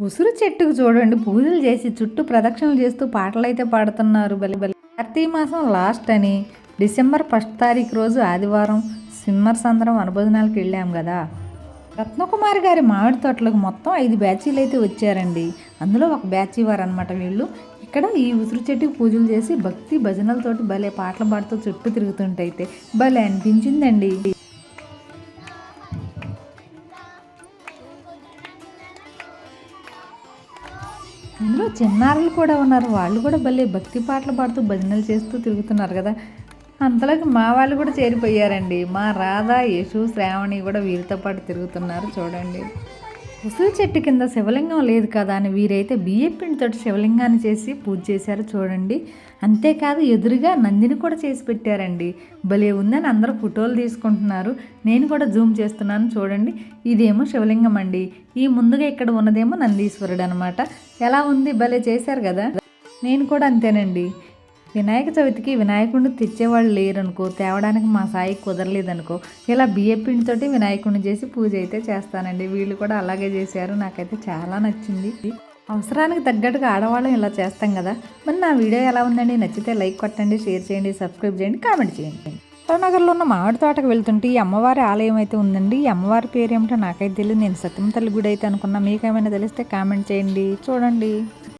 ఉసురు చెట్టుకు చూడండి పూజలు చేసి చుట్టూ ప్రదక్షిణలు చేస్తూ పాటలు అయితే పాడుతున్నారు. బలి బలి. కార్తీక మాసం లాస్ట్ అని. డిసెంబర్ ఫస్ట్ తారీఖు రోజు ఆదివారం స్విమ్మర్స్ అందరం అనుభోజనాలకు వెళ్ళాం కదా. రత్నకుమారి గారి మామిడి తోటలకు మొత్తం ఐదు బ్యాచీలు అయితే వచ్చారండి. అందులో ఒక బ్యాచీ వారు అనమాట వీళ్ళు. ఇక్కడ ఈ ఉసురు చెట్టుకి పూజలు చేసి భక్తి భజనలతోటి భలే పాటలు పాడుతూ చుట్టూ తిరుగుతుంటైతే భలే అనిపించిందండి. ఇందులో చిన్నారులు కూడా ఉన్నారు. వాళ్ళు కూడా భలే భక్తి పాటలు పాడుతూ భజనలు చేస్తూ తిరుగుతున్నారు కదా. అంతలోకి మా వాళ్ళు కూడా చేరిపోయారండి. మా రాధ యశు శ్రావణి కూడా వీరితో పాటు తిరుగుతున్నారు చూడండి. ముసలి చెట్టు కింద శివలింగం లేదు కదా అని వీరైతే బియ్యం పిండితోటి శివలింగాన్ని చేసి పూజ చేశారు చూడండి. అంతేకాదు ఎదురుగా నందిని కూడా చేసి పెట్టారండి. భలే ఉందని అందరూ ఫోటోలు తీసుకుంటున్నారు. నేను కూడా జూమ్ చేస్తున్నాను చూడండి. ఇదేమో శివలింగం అండి. ఈ ముందుగా ఇక్కడ ఉన్నదేమో నందీశ్వరుడు అనమాట ఎలా ఉంది? భలే చేశారు కదా. నేను కూడా అంతేనండి. వినాయక చవితికి వినాయకుడిని తెచ్చేవాళ్ళు లేరనుకో తేవడానికి మా సాయి కుదరలేదనుకో ఇలా బియ్య పిండితోటి వినాయకుడిని చేసి పూజ అయితే చేస్తానండి. వీళ్ళు కూడా అలాగే చేశారు. నాకైతే చాలా నచ్చింది. అవసరానికి తగ్గట్టుగా ఆడవాళ్ళం ఇలా చేస్తాం కదా. మరి నా వీడియో ఎలా ఉందండి? నచ్చితే లైక్ కొట్టండి షేర్ చేయండి సబ్స్క్రైబ్ చేయండి కామెంట్ చేయండి. నగర్లో ఉన్న మామిడి తోటకు వెళ్తుంటే ఈ అమ్మవారి ఆలయం అయితే ఉందండి. ఈ అమ్మవారి పేరు ఏమిటో నాకైతే తెలియదు. నేను సత్యం తల్లి గుడి అయితే అనుకున్నా. మీకేమైనా తెలిస్తే కామెంట్ చేయండి. చూడండి.